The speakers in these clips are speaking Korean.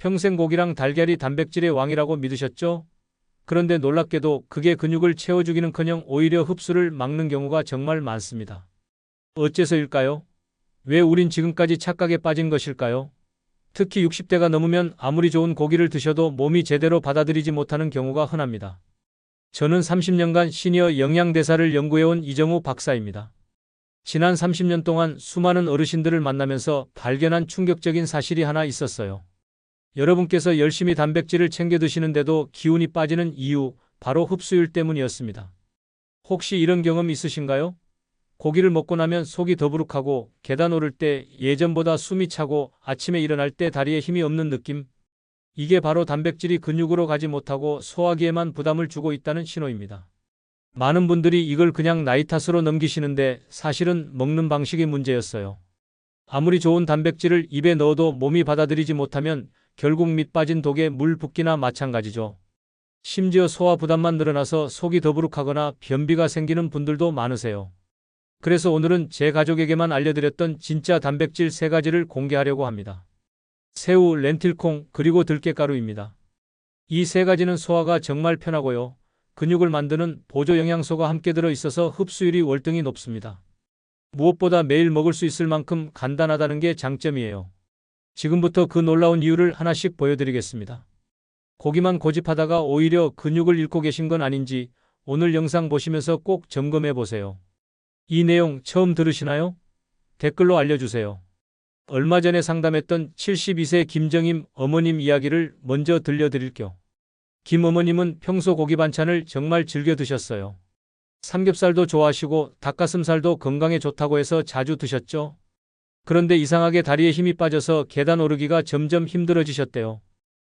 평생 고기랑 달걀이 단백질의 왕이라고 믿으셨죠? 그런데 놀랍게도 그게 근육을 채워주기는커녕 오히려 흡수를 막는 경우가 정말 많습니다. 어째서일까요? 왜 우린 지금까지 착각에 빠진 것일까요? 특히 60대가 넘으면 아무리 좋은 고기를 드셔도 몸이 제대로 받아들이지 못하는 경우가 흔합니다. 저는 30년간 시니어 영양대사를 연구해온 이정우 박사입니다. 지난 30년 동안 수많은 어르신들을 만나면서 발견한 충격적인 사실이 하나 있었어요. 여러분께서 열심히 단백질을 챙겨 드시는데도 기운이 빠지는 이유, 바로 흡수율 때문이었습니다. 혹시 이런 경험 있으신가요? 고기를 먹고 나면 속이 더부룩하고 계단 오를 때 예전보다 숨이 차고 아침에 일어날 때 다리에 힘이 없는 느낌? 이게 바로 단백질이 근육으로 가지 못하고 소화기에만 부담을 주고 있다는 신호입니다. 많은 분들이 이걸 그냥 나이 탓으로 넘기시는데 사실은 먹는 방식의 문제였어요. 아무리 좋은 단백질을 입에 넣어도 몸이 받아들이지 못하면 결국 밑 빠진 독에 물 붓기나 마찬가지죠. 심지어 소화 부담만 늘어나서 속이 더부룩하거나 변비가 생기는 분들도 많으세요. 그래서 오늘은 제 가족에게만 알려드렸던 진짜 단백질 세 가지를 공개하려고 합니다. 새우, 렌틸콩, 그리고 들깨가루입니다. 이 세 가지는 소화가 정말 편하고요. 근육을 만드는 보조 영양소가 함께 들어 있어서 흡수율이 월등히 높습니다. 무엇보다 매일 먹을 수 있을 만큼 간단하다는 게 장점이에요. 지금부터 그 놀라운 이유를 하나씩 보여드리겠습니다. 고기만 고집하다가 오히려 근육을 잃고 계신 건 아닌지 오늘 영상 보시면서 꼭 점검해 보세요. 이 내용 처음 들으시나요? 댓글로 알려주세요. 얼마 전에 상담했던 72세 김정임 어머님 이야기를 먼저 들려드릴게요. 김 어머님은 평소 고기 반찬을 정말 즐겨 드셨어요. 삼겹살도 좋아하시고 닭가슴살도 건강에 좋다고 해서 자주 드셨죠? 그런데 이상하게 다리에 힘이 빠져서 계단 오르기가 점점 힘들어지셨대요.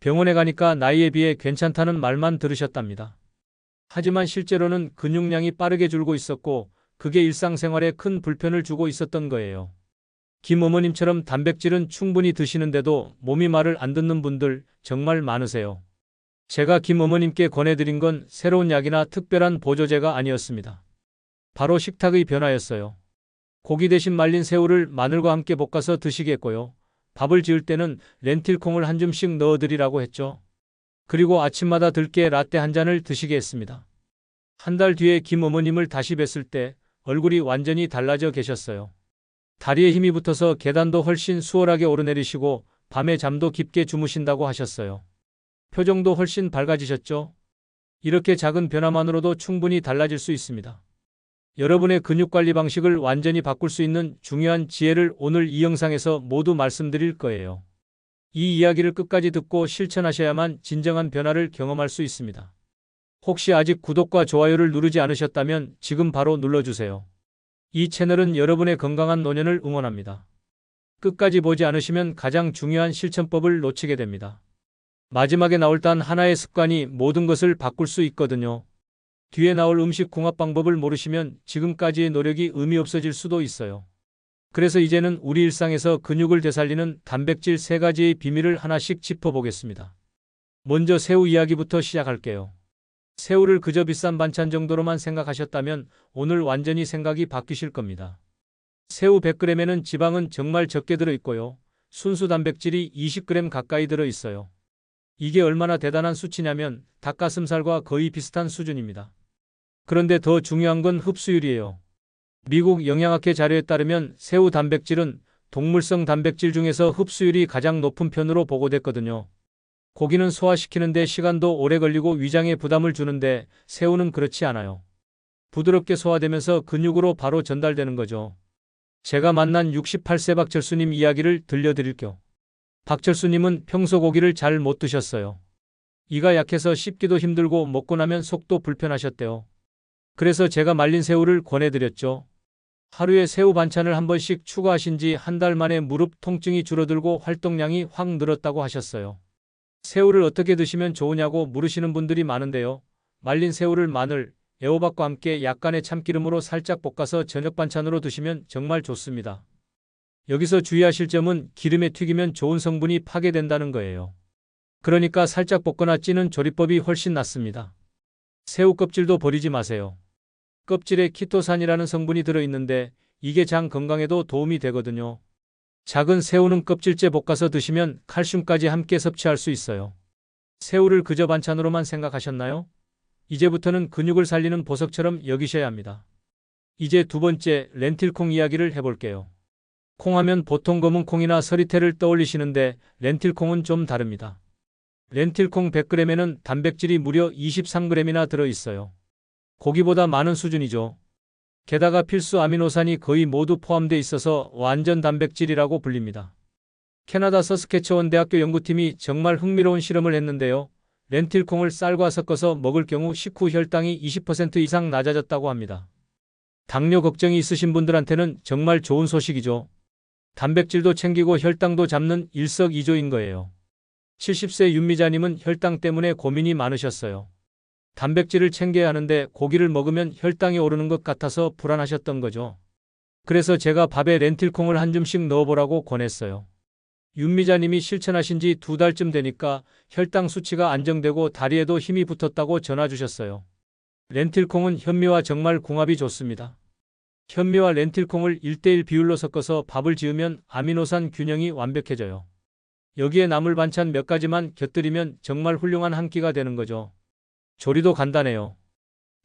병원에 가니까 나이에 비해 괜찮다는 말만 들으셨답니다. 하지만 실제로는 근육량이 빠르게 줄고 있었고 그게 일상생활에 큰 불편을 주고 있었던 거예요. 김 어머님처럼 단백질은 충분히 드시는데도 몸이 말을 안 듣는 분들 정말 많으세요. 제가 김 어머님께 권해드린 건 새로운 약이나 특별한 보조제가 아니었습니다. 바로 식탁의 변화였어요. 고기 대신 말린 새우를 마늘과 함께 볶아서 드시겠고요. 밥을 지을 때는 렌틸콩을 한 줌씩 넣어드리라고 했죠. 그리고 아침마다 들깨 라떼 한 잔을 드시게 했습니다. 한 달 뒤에 김 어머님을 다시 뵀을 때 얼굴이 완전히 달라져 계셨어요. 다리에 힘이 붙어서 계단도 훨씬 수월하게 오르내리시고 밤에 잠도 깊게 주무신다고 하셨어요. 표정도 훨씬 밝아지셨죠? 이렇게 작은 변화만으로도 충분히 달라질 수 있습니다. 여러분의 근육 관리 방식을 완전히 바꿀 수 있는 중요한 지혜를 오늘 이 영상에서 모두 말씀드릴 거예요. 이 이야기를 끝까지 듣고 실천하셔야만 진정한 변화를 경험할 수 있습니다. 혹시 아직 구독과 좋아요를 누르지 않으셨다면 지금 바로 눌러주세요. 이 채널은 여러분의 건강한 노년을 응원합니다. 끝까지 보지 않으시면 가장 중요한 실천법을 놓치게 됩니다. 마지막에 나올 단 하나의 습관이 모든 것을 바꿀 수 있거든요. 뒤에 나올 음식 궁합 방법을 모르시면 지금까지의 노력이 의미 없어질 수도 있어요. 그래서 이제는 우리 일상에서 근육을 되살리는 단백질 세 가지의 비밀을 하나씩 짚어보겠습니다. 먼저 새우 이야기부터 시작할게요. 새우를 그저 비싼 반찬 정도로만 생각하셨다면 오늘 완전히 생각이 바뀌실 겁니다. 새우 100g에는 지방은 정말 적게 들어있고요. 순수 단백질이 20g 가까이 들어있어요. 이게 얼마나 대단한 수치냐면 닭가슴살과 거의 비슷한 수준입니다. 그런데 더 중요한 건 흡수율이에요. 미국 영양학회 자료에 따르면 새우 단백질은 동물성 단백질 중에서 흡수율이 가장 높은 편으로 보고됐거든요. 고기는 소화시키는데 시간도 오래 걸리고 위장에 부담을 주는데 새우는 그렇지 않아요. 부드럽게 소화되면서 근육으로 바로 전달되는 거죠. 제가 만난 68세 박철수님 이야기를 들려드릴게요. 박철수님은 평소 고기를 잘 못 드셨어요. 이가 약해서 씹기도 힘들고 먹고 나면 속도 불편하셨대요. 그래서 제가 말린 새우를 권해드렸죠. 하루에 새우 반찬을 한 번씩 추가하신 지 한 달 만에 무릎 통증이 줄어들고 활동량이 확 늘었다고 하셨어요. 새우를 어떻게 드시면 좋으냐고 물으시는 분들이 많은데요. 말린 새우를 마늘, 애호박과 함께 약간의 참기름으로 살짝 볶아서 저녁 반찬으로 드시면 정말 좋습니다. 여기서 주의하실 점은 기름에 튀기면 좋은 성분이 파괴된다는 거예요. 그러니까 살짝 볶거나 찌는 조리법이 훨씬 낫습니다. 새우 껍질도 버리지 마세요. 껍질에 키토산이라는 성분이 들어있는데 이게 장 건강에도 도움이 되거든요. 작은 새우는 껍질째 볶아서 드시면 칼슘까지 함께 섭취할 수 있어요. 새우를 그저 반찬으로만 생각하셨나요? 이제부터는 근육을 살리는 보석처럼 여기셔야 합니다. 이제 두 번째 렌틸콩 이야기를 해볼게요. 콩하면 보통 검은 콩이나 서리태를 떠올리시는데 렌틸콩은 좀 다릅니다. 렌틸콩 100g에는 단백질이 무려 23g이나 들어있어요. 고기보다 많은 수준이죠. 게다가 필수 아미노산이 거의 모두 포함되어 있어서 완전 단백질이라고 불립니다. 캐나다 서스케처원 대학교 연구팀이 정말 흥미로운 실험을 했는데요. 렌틸콩을 쌀과 섞어서 먹을 경우 식후 혈당이 20% 이상 낮아졌다고 합니다. 당뇨 걱정이 있으신 분들한테는 정말 좋은 소식이죠. 단백질도 챙기고 혈당도 잡는 일석이조인 거예요. 70세 윤미자님은 혈당 때문에 고민이 많으셨어요. 단백질을 챙겨야 하는데 고기를 먹으면 혈당이 오르는 것 같아서 불안하셨던 거죠. 그래서 제가 밥에 렌틸콩을 한 줌씩 넣어보라고 권했어요. 윤미자님이 실천하신 지 두 달쯤 되니까 혈당 수치가 안정되고 다리에도 힘이 붙었다고 전화 주셨어요. 렌틸콩은 현미와 정말 궁합이 좋습니다. 현미와 렌틸콩을 1대1 비율로 섞어서 밥을 지으면 아미노산 균형이 완벽해져요. 여기에 나물 반찬 몇 가지만 곁들이면 정말 훌륭한 한 끼가 되는 거죠. 조리도 간단해요.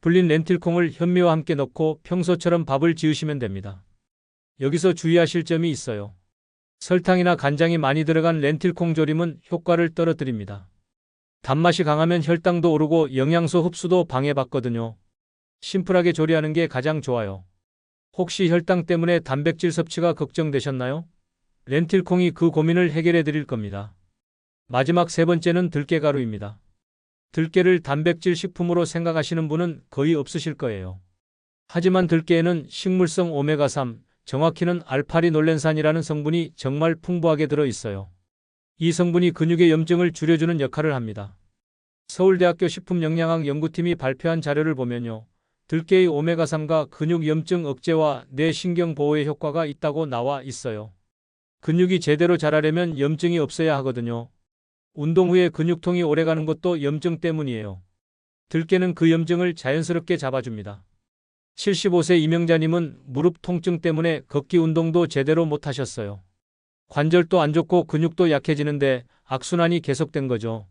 불린 렌틸콩을 현미와 함께 넣고 평소처럼 밥을 지으시면 됩니다. 여기서 주의하실 점이 있어요. 설탕이나 간장이 많이 들어간 렌틸콩 조림은 효과를 떨어뜨립니다. 단맛이 강하면 혈당도 오르고 영양소 흡수도 방해받거든요. 심플하게 조리하는 게 가장 좋아요. 혹시 혈당 때문에 단백질 섭취가 걱정되셨나요? 렌틸콩이 그 고민을 해결해 드릴 겁니다. 마지막 세 번째는 들깨가루입니다. 들깨를 단백질 식품으로 생각하시는 분은 거의 없으실 거예요. 하지만 들깨에는 식물성 오메가3, 정확히는 알파리놀렌산이라는 성분이 정말 풍부하게 들어 있어요. 이 성분이 근육의 염증을 줄여주는 역할을 합니다. 서울대학교 식품영양학 연구팀이 발표한 자료를 보면요. 들깨의 오메가3가 근육 염증 억제와 뇌신경 보호에 효과가 있다고 나와 있어요. 근육이 제대로 자라려면 염증이 없어야 하거든요. 운동 후에 근육통이 오래가는 것도 염증 때문이에요. 들깨는 그 염증을 자연스럽게 잡아줍니다. 75세 이명자님은 무릎 통증 때문에 걷기 운동도 제대로 못하셨어요. 관절도 안 좋고 근육도 약해지는데 악순환이 계속된 거죠.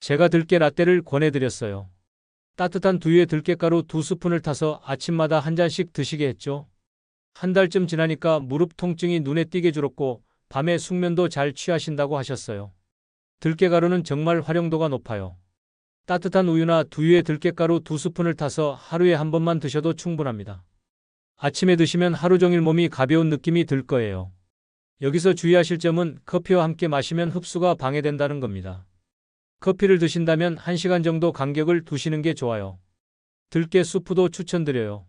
제가 들깨 라떼를 권해드렸어요. 따뜻한 두유에 들깨가루 두 스푼을 타서 아침마다 한 잔씩 드시게 했죠. 한 달쯤 지나니까 무릎 통증이 눈에 띄게 줄었고 밤에 숙면도 잘 취하신다고 하셨어요. 들깨가루는 정말 활용도가 높아요. 따뜻한 우유나 두유에 들깨가루 두 스푼을 타서 하루에 한 번만 드셔도 충분합니다. 아침에 드시면 하루 종일 몸이 가벼운 느낌이 들 거예요. 여기서 주의하실 점은 커피와 함께 마시면 흡수가 방해된다는 겁니다. 커피를 드신다면 1시간 정도 간격을 두시는 게 좋아요. 들깨 수프도 추천드려요.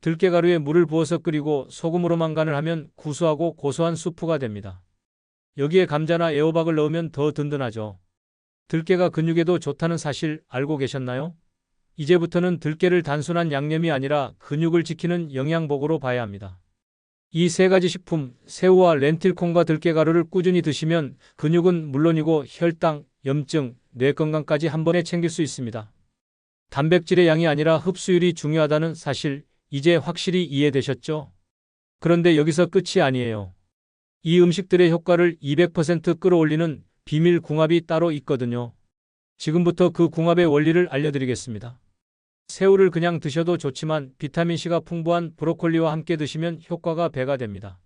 들깨가루에 물을 부어서 끓이고 소금으로만 간을 하면 구수하고 고소한 수프가 됩니다. 여기에 감자나 애호박을 넣으면 더 든든하죠. 들깨가 근육에도 좋다는 사실 알고 계셨나요? 이제부터는 들깨를 단순한 양념이 아니라 근육을 지키는 영양복으로 봐야 합니다. 이 세 가지 식품, 새우와 렌틸콩과 들깨가루를 꾸준히 드시면 근육은 물론이고 혈당, 염증, 뇌 건강까지 한 번에 챙길 수 있습니다. 단백질의 양이 아니라 흡수율이 중요하다는 사실 이제 확실히 이해되셨죠? 그런데 여기서 끝이 아니에요. 이 음식들의 효과를 200% 끌어올리는 비밀 궁합이 따로 있거든요. 지금부터 그 궁합의 원리를 알려드리겠습니다. 새우를 그냥 드셔도 좋지만 비타민C가 풍부한 브로콜리와 함께 드시면 효과가 배가 됩니다.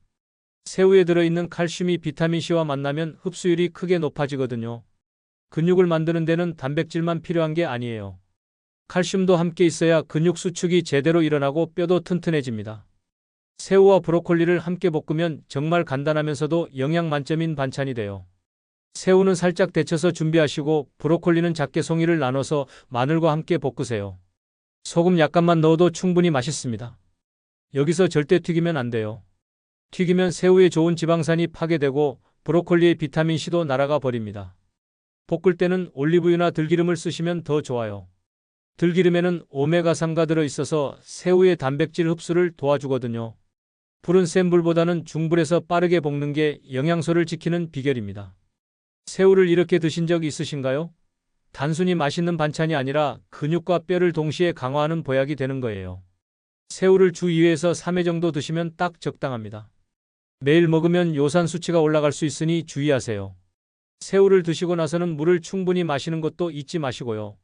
새우에 들어있는 칼슘이 비타민C와 만나면 흡수율이 크게 높아지거든요. 근육을 만드는 데는 단백질만 필요한 게 아니에요. 칼슘도 함께 있어야 근육 수축이 제대로 일어나고 뼈도 튼튼해집니다. 새우와 브로콜리를 함께 볶으면 정말 간단하면서도 영양 만점인 반찬이 돼요. 새우는 살짝 데쳐서 준비하시고 브로콜리는 작게 송이를 나눠서 마늘과 함께 볶으세요. 소금 약간만 넣어도 충분히 맛있습니다. 여기서 절대 튀기면 안 돼요. 튀기면 새우의 좋은 지방산이 파괴되고 브로콜리의 비타민C도 날아가 버립니다. 볶을 때는 올리브유나 들기름을 쓰시면 더 좋아요. 들기름에는 오메가3가 들어있어서 새우의 단백질 흡수를 도와주거든요. 불은 센 불보다는 중불에서 빠르게 볶는 게 영양소를 지키는 비결입니다. 새우를 이렇게 드신 적 있으신가요? 단순히 맛있는 반찬이 아니라 근육과 뼈를 동시에 강화하는 보약이 되는 거예요. 새우를 주 2회에서 3회 정도 드시면 딱 적당합니다. 매일 먹으면 요산 수치가 올라갈 수 있으니 주의하세요. 새우를 드시고 나서는 물을 충분히 마시는 것도 잊지 마시고요.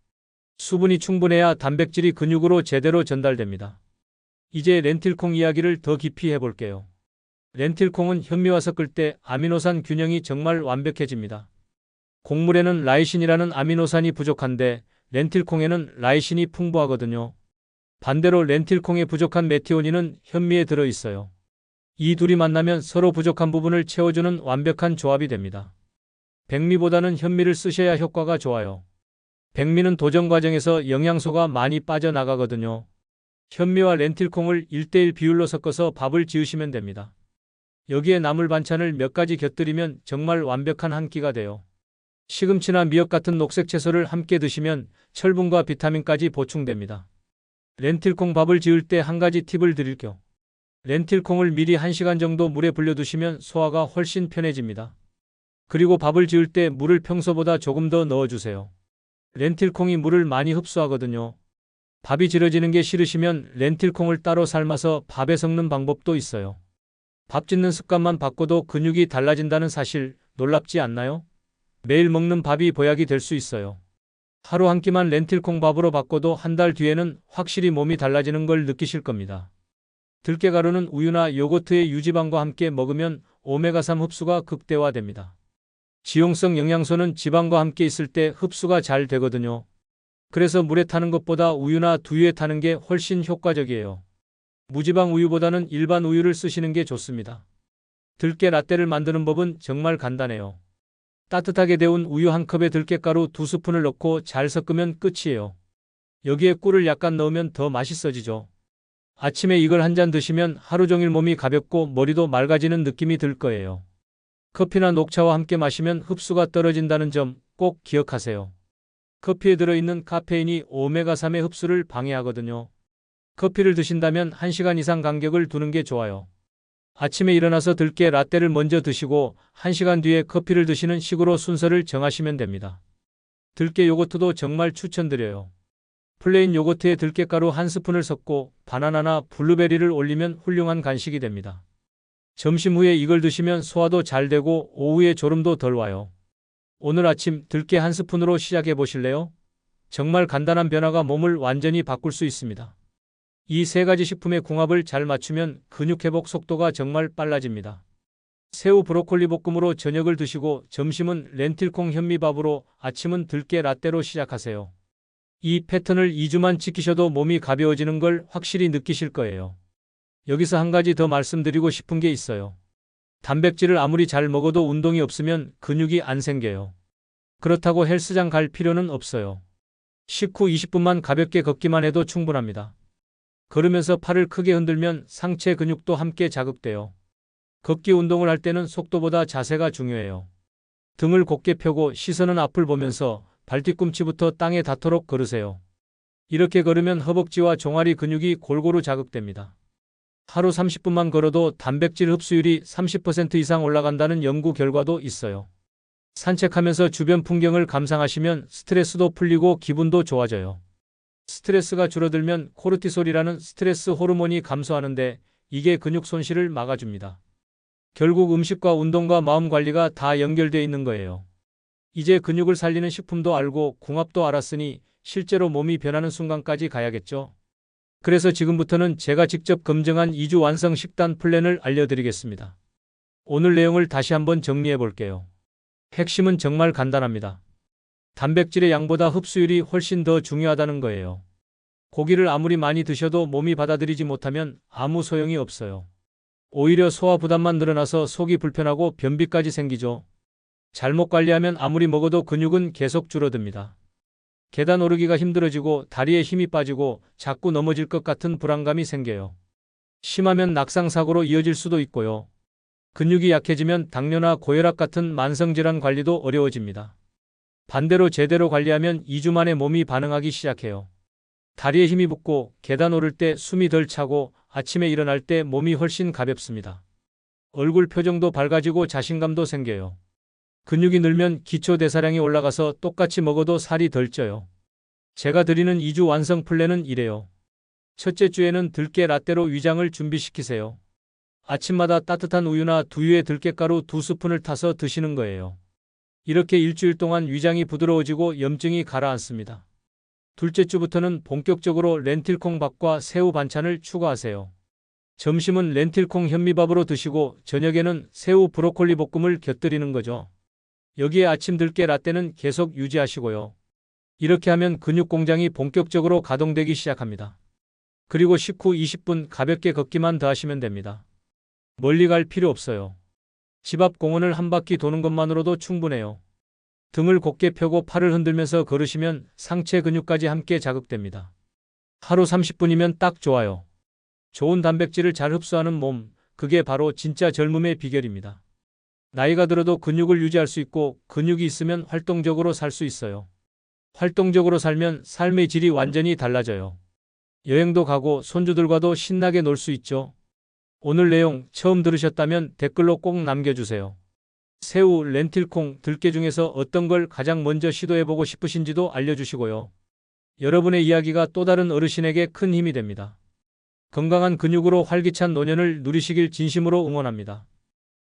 수분이 충분해야 단백질이 근육으로 제대로 전달됩니다. 이제 렌틸콩 이야기를 더 깊이 해볼게요. 렌틸콩은 현미와 섞을 때 아미노산 균형이 정말 완벽해집니다. 곡물에는 라이신이라는 아미노산이 부족한데 렌틸콩에는 라이신이 풍부하거든요. 반대로 렌틸콩에 부족한 메티오닌은 현미에 들어 있어요. 이 둘이 만나면 서로 부족한 부분을 채워주는 완벽한 조합이 됩니다. 백미보다는 현미를 쓰셔야 효과가 좋아요. 백미는 도정 과정에서 영양소가 많이 빠져나가거든요. 현미와 렌틸콩을 1대1 비율로 섞어서 밥을 지으시면 됩니다. 여기에 나물 반찬을 몇 가지 곁들이면 정말 완벽한 한 끼가 돼요. 시금치나 미역 같은 녹색 채소를 함께 드시면 철분과 비타민까지 보충됩니다. 렌틸콩 밥을 지을 때 한 가지 팁을 드릴게요. 렌틸콩을 미리 1시간 정도 물에 불려두시면 소화가 훨씬 편해집니다. 그리고 밥을 지을 때 물을 평소보다 조금 더 넣어주세요. 렌틸콩이 물을 많이 흡수하거든요. 밥이 질어지는 게 싫으시면 렌틸콩을 따로 삶아서 밥에 섞는 방법도 있어요. 밥 짓는 습관만 바꿔도 근육이 달라진다는 사실 놀랍지 않나요? 매일 먹는 밥이 보약이 될 수 있어요. 하루 한 끼만 렌틸콩 밥으로 바꿔도 한 달 뒤에는 확실히 몸이 달라지는 걸 느끼실 겁니다. 들깨가루는 우유나 요거트의 유지방과 함께 먹으면 오메가3 흡수가 극대화됩니다. 지용성 영양소는 지방과 함께 있을 때 흡수가 잘 되거든요. 그래서 물에 타는 것보다 우유나 두유에 타는 게 훨씬 효과적이에요. 무지방 우유보다는 일반 우유를 쓰시는 게 좋습니다. 들깨 라떼를 만드는 법은 정말 간단해요. 따뜻하게 데운 우유 한 컵에 들깨가루 두 스푼을 넣고 잘 섞으면 끝이에요. 여기에 꿀을 약간 넣으면 더 맛있어지죠. 아침에 이걸 한 잔 드시면 하루 종일 몸이 가볍고 머리도 맑아지는 느낌이 들 거예요. 커피나 녹차와 함께 마시면 흡수가 떨어진다는 점 꼭 기억하세요. 커피에 들어있는 카페인이 오메가3의 흡수를 방해하거든요. 커피를 드신다면 1시간 이상 간격을 두는 게 좋아요. 아침에 일어나서 들깨 라떼를 먼저 드시고 1시간 뒤에 커피를 드시는 식으로 순서를 정하시면 됩니다. 들깨 요거트도 정말 추천드려요. 플레인 요거트에 들깨가루 한 스푼을 섞고 바나나나 블루베리를 올리면 훌륭한 간식이 됩니다. 점심 후에 이걸 드시면 소화도 잘 되고 오후에 졸음도 덜 와요. 오늘 아침 들깨 한 스푼으로 시작해 보실래요? 정말 간단한 변화가 몸을 완전히 바꿀 수 있습니다. 이 세 가지 식품의 궁합을 잘 맞추면 근육 회복 속도가 정말 빨라집니다. 새우 브로콜리 볶음으로 저녁을 드시고 점심은 렌틸콩 현미밥으로 아침은 들깨 라떼로 시작하세요. 이 패턴을 2주만 지키셔도 몸이 가벼워지는 걸 확실히 느끼실 거예요. 여기서 한 가지 더 말씀드리고 싶은 게 있어요. 단백질을 아무리 잘 먹어도 운동이 없으면 근육이 안 생겨요. 그렇다고 헬스장 갈 필요는 없어요. 식후 20분만 가볍게 걷기만 해도 충분합니다. 걸으면서 팔을 크게 흔들면 상체 근육도 함께 자극돼요. 걷기 운동을 할 때는 속도보다 자세가 중요해요. 등을 곧게 펴고 시선은 앞을 보면서 발뒤꿈치부터 땅에 닿도록 걸으세요. 이렇게 걸으면 허벅지와 종아리 근육이 골고루 자극됩니다. 하루 30분만 걸어도 단백질 흡수율이 30% 이상 올라간다는 연구 결과도 있어요. 산책하면서 주변 풍경을 감상하시면 스트레스도 풀리고 기분도 좋아져요. 스트레스가 줄어들면 코르티솔이라는 스트레스 호르몬이 감소하는데 이게 근육 손실을 막아줍니다. 결국 음식과 운동과 마음 관리가 다 연결되어 있는 거예요. 이제 근육을 살리는 식품도 알고 궁합도 알았으니 실제로 몸이 변하는 순간까지 가야겠죠. 그래서 지금부터는 제가 직접 검증한 2주 완성 식단 플랜을 알려드리겠습니다. 오늘 내용을 다시 한번 정리해 볼게요. 핵심은 정말 간단합니다. 단백질의 양보다 흡수율이 훨씬 더 중요하다는 거예요. 고기를 아무리 많이 드셔도 몸이 받아들이지 못하면 아무 소용이 없어요. 오히려 소화 부담만 늘어나서 속이 불편하고 변비까지 생기죠. 잘못 관리하면 아무리 먹어도 근육은 계속 줄어듭니다. 계단 오르기가 힘들어지고 다리에 힘이 빠지고 자꾸 넘어질 것 같은 불안감이 생겨요. 심하면 낙상사고로 이어질 수도 있고요. 근육이 약해지면 당뇨나 고혈압 같은 만성질환 관리도 어려워집니다. 반대로 제대로 관리하면 2주 만에 몸이 반응하기 시작해요. 다리에 힘이 붙고 계단 오를 때 숨이 덜 차고 아침에 일어날 때 몸이 훨씬 가볍습니다. 얼굴 표정도 밝아지고 자신감도 생겨요. 근육이 늘면 기초 대사량이 올라가서 똑같이 먹어도 살이 덜 쪄요. 제가 드리는 2주 완성 플랜은 이래요. 첫째 주에는 들깨 라떼로 위장을 준비시키세요. 아침마다 따뜻한 우유나 두유에 들깨가루 두 스푼을 타서 드시는 거예요. 이렇게 일주일 동안 위장이 부드러워지고 염증이 가라앉습니다. 둘째 주부터는 본격적으로 렌틸콩 밥과 새우 반찬을 추가하세요. 점심은 렌틸콩 현미밥으로 드시고 저녁에는 새우 브로콜리 볶음을 곁들이는 거죠. 여기에 아침 들깨 라떼는 계속 유지하시고요. 이렇게 하면 근육 공장이 본격적으로 가동되기 시작합니다. 그리고 식후 20분 가볍게 걷기만 더 하시면 됩니다. 멀리 갈 필요 없어요. 집 앞 공원을 한 바퀴 도는 것만으로도 충분해요. 등을 곧게 펴고 팔을 흔들면서 걸으시면 상체 근육까지 함께 자극됩니다. 하루 30분이면 딱 좋아요. 좋은 단백질을 잘 흡수하는 몸, 그게 바로 진짜 젊음의 비결입니다. 나이가 들어도 근육을 유지할 수 있고 근육이 있으면 활동적으로 살 수 있어요. 활동적으로 살면 삶의 질이 완전히 달라져요. 여행도 가고 손주들과도 신나게 놀 수 있죠. 오늘 내용 처음 들으셨다면 댓글로 꼭 남겨주세요. 새우, 렌틸콩, 들깨 중에서 어떤 걸 가장 먼저 시도해보고 싶으신지도 알려주시고요. 여러분의 이야기가 또 다른 어르신에게 큰 힘이 됩니다. 건강한 근육으로 활기찬 노년을 누리시길 진심으로 응원합니다.